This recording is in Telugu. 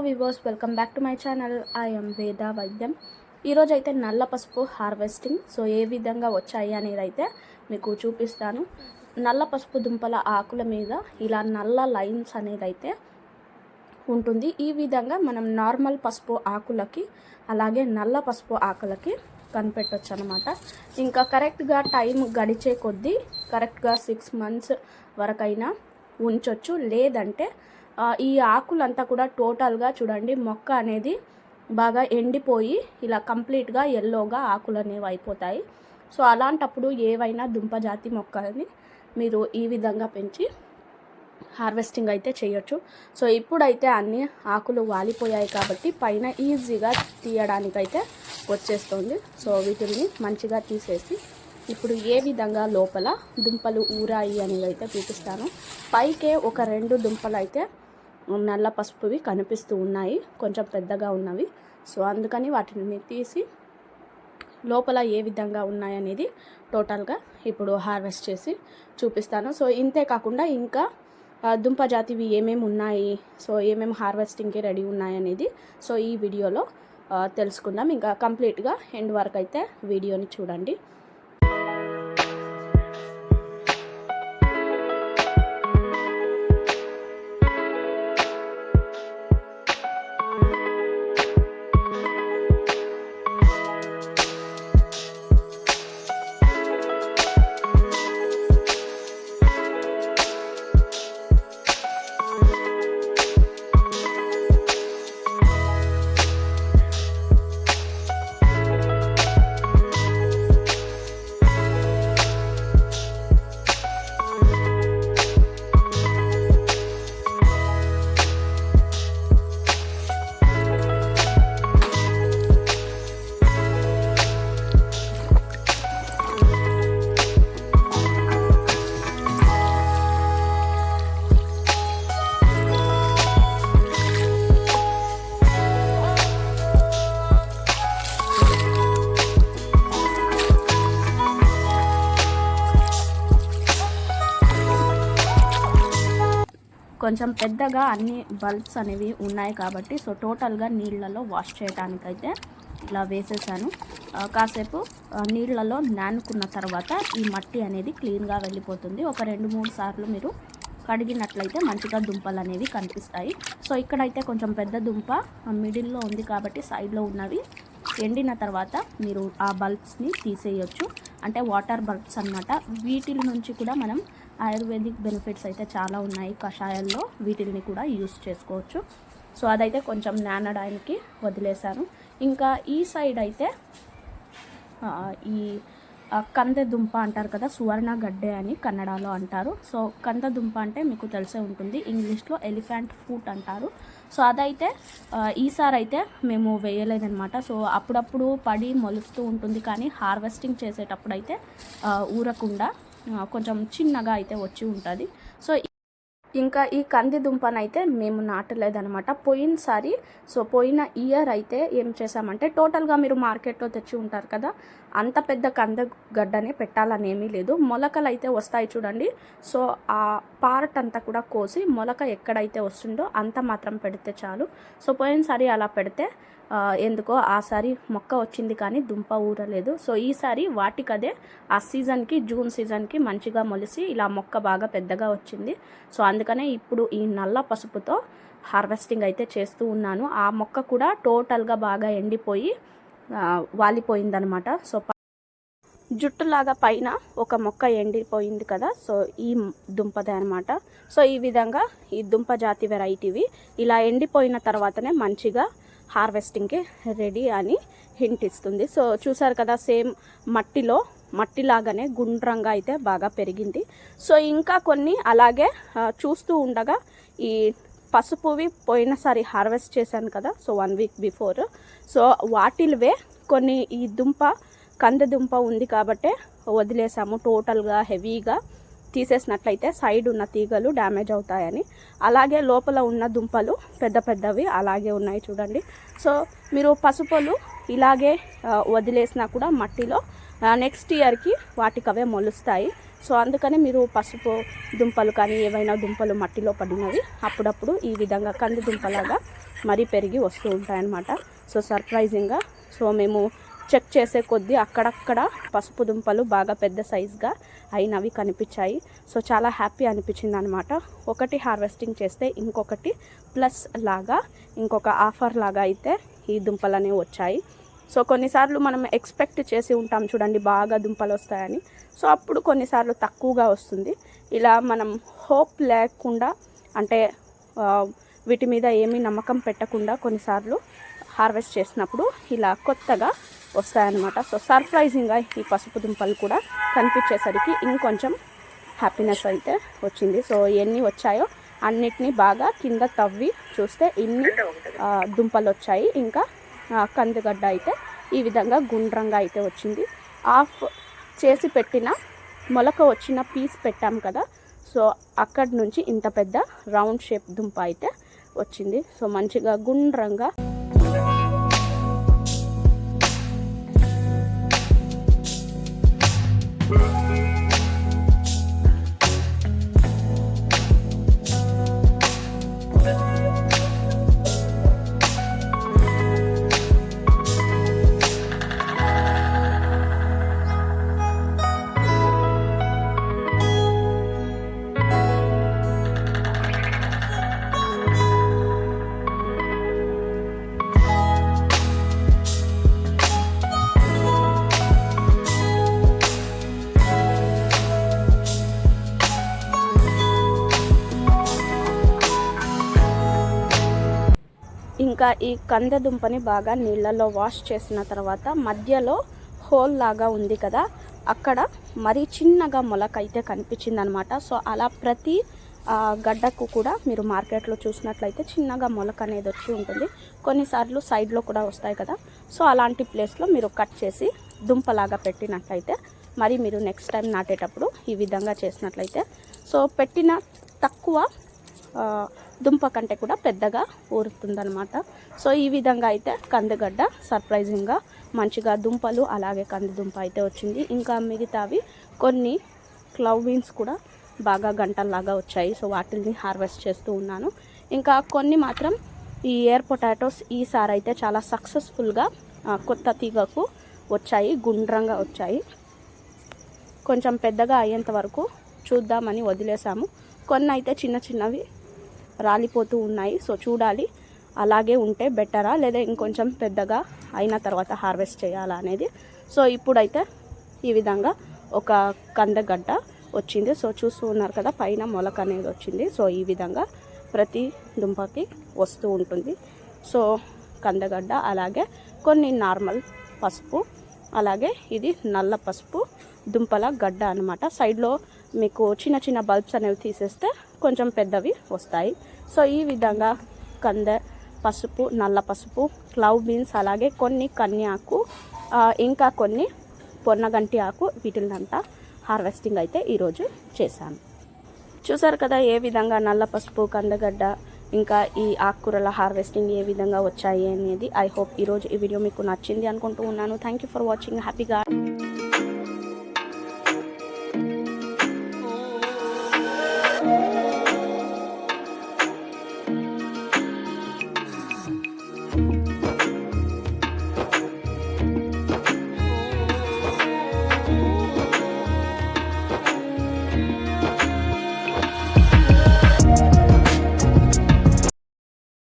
Hello వివోస్ welcome back to my channel I'm Veda Vaidyam ఈరోజు అయితే నల్ల పసుపు హార్వెస్టింగ్ సో ఏ విధంగా వచ్చాయి అనేది అయితే మీకు చూపిస్తాను. నల్ల పసుపు దుంపల ఆకుల మీద ఇలా నల్ల లైన్స్ అనేది అయితే ఉంటుంది. ఈ విధంగా మనం నార్మల్ పసుపు ఆకులకి అలాగే నల్ల పసుపు ఆకులకి కనిపెట్టవచ్చు అనమాట ఇంకా కరెక్ట్గా టైం గడిచే కొద్దీ కరెక్ట్గా సిక్స్ మంత్స్ వరకైనా ఉంచొచ్చు. లేదంటే ఈ ఆకులంతా కూడా టోటల్గా చూడండి మొక్క అనేది బాగా ఎండిపోయి ఇలా కంప్లీట్గా ఎల్లోగా ఆకులు అనేవి అయిపోతాయి. సో అలాంటప్పుడు ఏవైనా దుంప జాతి మొక్కల్ని మీరు ఈ విధంగా పెంచి హార్వెస్టింగ్ అయితే చేయొచ్చు. సో ఇప్పుడైతే అన్ని ఆకులు వాలిపోయాయి కాబట్టి పైన ఈజీగా తీయడానికైతే వచ్చేస్తుంది. సో వీటిని మంచిగా తీసేసి ఇప్పుడు ఏ విధంగా లోపల దుంపలు ఊరాయి అనేది అయితే చూపిస్తాను. పైకే ఒక రెండు దుంపలు అయితే నల్ల పసుపువి కనిపిస్తూ ఉన్నాయి. కొంచెం పెద్దగా ఉన్నవి. సో అందుకని వాటిని తీసి లోపల ఏ విధంగా ఉన్నాయనేది టోటల్గా ఇప్పుడు హార్వెస్ట్ చేసి చూపిస్తాను. సో ఇంతే కాకుండా ఇంకా దుంప జాతివి ఏమేమి ఉన్నాయి? సో ఏమేమి హార్వెస్టింగ్కి రెడీ ఉన్నాయనేది సో ఈ వీడియోలో తెలుసుకుందాం. ఇంకా కంప్లీట్గా ఎండ్ వరకు అయితే వీడియోని చూడండి. కొంచెం పెద్దగా అన్ని బల్బ్స్ అనేవి ఉన్నాయి కాబట్టి సో టోటల్గా నీళ్ళలో వాష్ చేయడానికైతే ఇలా వేసేసాను. కాసేపు నీళ్ళలో నానుకున్న తర్వాత ఈ మట్టి అనేది క్లీన్గా వెళ్ళిపోతుంది. ఒక రెండు మూడు సార్లు మీరు కడిగినట్లయితే మంచిగా దుంపలు అనేవి కనిపిస్తాయి. సో ఇక్కడైతే కొంచెం పెద్ద దుంప మిడిల్లో ఉంది కాబట్టి సైడ్లో ఉన్నవి. ఎండిన తర్వాత మీరు ఆ బల్బ్స్ని తీసేయొచ్చు. అంటే వాటర్ బల్బ్స్ అన్నమాట. వీటి నుంచి కూడా మనం ఆయుర్వేదిక్ బెనిఫిట్స్ అయితే చాలా ఉన్నాయి కషాయాల్లో. వీటిని కూడా యూస్ చేసుకోవచ్చు. సో అదైతే కొంచెం నానడానికి వదిలేశాను. ఇంకా ఈ సైడ్ అయితే ఈ కందదుంప దుంప అంటారు కదా సువర్ణ గడ్డే అని కన్నడలో అంటారు. సో కంద దుంప అంటే మీకు తెలిసే ఉంటుంది. ఇంగ్లీష్లో ఎలిఫెంట్ ఫ్రూట్ అంటారు. సో అదైతే ఈసారి అయితే మేము వేయలేదనమాట సో అప్పుడప్పుడు పడి మొలుస్తూ ఉంటుంది. కానీ హార్వెస్టింగ్ చేసేటప్పుడు అయితే ఊరకుండా కొంచెం చిన్నగా అయితే వచ్చి ఉంటుంది. సో ఇంకా ఈ కంది దుంపనైతే మేము నాటలేదనమాట పోయినసారి సో పోయిన ఇయర్ అయితే ఏం చేసామంటే టోటల్గా మీరు మార్కెట్లో తెచ్చి ఉంటారు కదా అంత పెద్ద కంద గడ్డనే పెట్టాలని ఏమీ లేదు. మొలకలు అయితే వస్తాయి చూడండి. సో ఆ పార్ట్ అంతా కూడా కోసి మొలక ఎక్కడైతే వస్తుందో అంత మాత్రం పెడితే చాలు. సో పోయినసారి అలా పెడితే ఎందుకో ఆసారి మొక్క వచ్చింది కానీ దుంప ఊరలేదు. సో ఈసారి వాటికదే ఆ సీజన్కి జూన్ సీజన్కి మంచిగా మొలిసి ఇలా మొక్క బాగా పెద్దగా వచ్చింది. సో అందుకనే ఇప్పుడు ఈ నల్ల పసుపుతో హార్వెస్టింగ్ అయితే చేస్తూ ఉన్నాను. ఆ మొక్క కూడా టోటల్గా బాగా ఎండిపోయి వాలిపోయిందనమాట సో జుట్టులాగా పైన ఒక మొక్క ఎండిపోయింది కదా సో ఈ దుంపదే అనమాట సో ఈ విధంగా ఈ దుంప జాతి వెరైటీవి ఇలా ఎండిపోయిన తర్వాతనే మంచిగా హార్వెస్టింగ్కి రెడీ అని హింట్ ఇస్తుంది. సో చూసారు కదా సేమ్ మట్టిలో మట్టిలాగానే గుండ్రంగా అయితే బాగా పెరిగింది. సో ఇంకా కొన్ని అలాగే చూస్తూ ఉండగా ఈ పసుపువి పోయినసారి హార్వెస్ట్ చేశాను కదా so one week before so వాటిల్వే కొన్ని ఈ దుంప కంద దుంప ఉంది కాబట్టే వదిలేసాము టోటల్గా హెవీగా. తీసేసినట్లయితే సైడ్ ఉన్న తీగలు డ్యామేజ్ అవుతాయని. అలాగే లోపల ఉన్న దుంపలు పెద్ద పెద్దవి అలాగే ఉన్నాయి చూడండి. సో మీరు పసుపులు ఇలాగే వదిలేసినా కూడా మట్టిలో నెక్స్ట్ ఇయర్కి వాటికి అవే మొలుస్తాయి. సో అందుకని మీరు పసుపు దుంపలు కానీ ఏవైనా దుంపలు మట్టిలో పడినవి అప్పుడప్పుడు ఈ విధంగా కంది దుంపలాగా మరీ పెరిగి వస్తూ ఉంటాయన్నమాట. సో సర్ప్రైజింగ్గా సో మేము చెక్ చేసే కొద్దీ అక్కడక్కడ పసుపు దుంపలు బాగా పెద్ద సైజ్గా అయినవి కనిపించాయి. సో చాలా హ్యాపీ అనిపించింది అనమాట ఒకటి హార్వెస్టింగ్ చేస్తే ఇంకొకటి ప్లస్ లాగా ఇంకొక ఆఫర్ లాగా అయితే ఈ దుంపలు వచ్చాయి. సో కొన్నిసార్లు మనం ఎక్స్పెక్ట్ చేసి ఉంటాం చూడండి బాగా దుంపలు వస్తాయని. సో అప్పుడు కొన్నిసార్లు తక్కువగా వస్తుంది. ఇలా మనం హోప్ లేకుండా అంటే వీటి మీద ఏమీ నమ్మకం పెట్టకుండా కొన్నిసార్లు హార్వెస్ట్ చేసినప్పుడు ఇలా కొత్తగా వస్తాయన్నమాట. సో సర్ప్రైజింగ్గా ఈ పసుపు దుంపలు కూడా కనిపించేసరికి ఇంకొంచెం హ్యాపీనెస్ అయితే వచ్చింది. సో ఎన్ని వచ్చాయో అన్నిటినీ బాగా కింద తవ్వి చూస్తే ఇన్ని దుంపలు వచ్చాయి. ఇంకా కందిగడ్డ అయితే ఈ విధంగా గుండ్రంగా అయితే వచ్చింది. ఆఫ్ చేసి పెట్టిన మొలక వచ్చిన పీస్ పెట్టాం కదా సో అక్కడి నుంచి ఇంత పెద్ద రౌండ్ షేప్ దుంప అయితే వచ్చింది. సో మంచిగా గుండ్రంగా ఇంకా ఈ కంద దుంపని బాగా నీళ్ళలో వాష్ చేసిన తర్వాత మధ్యలో హోల్ లాగా ఉంది కదా అక్కడ మరీ చిన్నగా మొలక అయితే కనిపించింది అనమాట సో అలా ప్రతి గడ్డకు కూడా మీరు మార్కెట్లో చూసినట్లయితే చిన్నగా మొలక అనేది వచ్చి ఉంటుంది. కొన్నిసార్లు సైడ్లో కూడా వస్తాయి కదా. సో అలాంటి ప్లేస్లో మీరు కట్ చేసి దుంపలాగా పెట్టినట్లయితే మరి మీరు నెక్స్ట్ టైం నాటేటప్పుడు ఈ విధంగా చేసినట్లయితే. సో పెట్టిన తక్కువ దుంప కంటే కూడా పెద్దగా ఊరుతుందనమాట సో ఈ విధంగా అయితే కందగడ్డ సర్ప్రైజింగ్గా మంచిగా దుంపలు అలాగే కంది దుంప అయితే వచ్చింది. ఇంకా మిగతావి కొన్ని క్లవ్ బీన్స్ కూడా బాగా గంటల్లాగా వచ్చాయి. సో వాటిని హార్వెస్ట్ చేస్తూ ఉన్నాను. ఇంకా కొన్ని మాత్రం ఈ ఎయిర్ పొటాటోస్ ఈసారి అయితే చాలా సక్సెస్ఫుల్గా కొత్త తీగకు వచ్చాయి గుండ్రంగా వచ్చాయి. కొంచెం పెద్దగా అయ్యేంత వరకు చూద్దామని వదిలేసాము. కొన్ని అయితే చిన్న చిన్నవి రాలిపోతూ ఉన్నాయి. సో చూడాలి. అలాగే ఉంటే బెటరా? లేదా ఇంకొంచెం పెద్దగా అయిన తర్వాత హార్వెస్ట్ చేయాలా అనేది? సో ఇప్పుడైతే ఈ విధంగా ఒక కందగడ్డ వచ్చింది. సో చూస్తూ ఉన్నారు కదా పైన మొలక అనేది వచ్చింది. సో ఈ విధంగా ప్రతి దుంపకి వస్తూ ఉంటుంది. సో కందగడ్డ అలాగే కొన్ని నార్మల్ పసుపు అలాగే ఇది నల్ల పసుపు దుంపల గడ్డ అనమాట సైడ్లో మీకు చిన్న చిన్న బల్బ్స్ అనేవి తీసేస్తే కొంచెం పెద్దవి వస్తాయి. సో ఈ విధంగా కంద పసుపు నల్ల పసుపు క్లవ్ బీన్స్ అలాగే కొన్ని కన్యాకు ఆకు ఇంకా కొన్ని పొన్నగంటి ఆకు వీటినంతా హార్వెస్టింగ్ అయితే ఈరోజు చేశాను. చూసారు కదా ఏ విధంగా నల్ల పసుపు కందగడ్డ ఇంకా ఈ ఆకుకూరల హార్వెస్టింగ్ ఏ విధంగా వచ్చాయి అనేది. ఐ హోప్ ఈరోజు ఈ వీడియో మీకు నచ్చింది అనుకుంటూ ఉన్నాను. థ్యాంక్ యూ ఫర్ వాచింగ్ హ్యాపీగా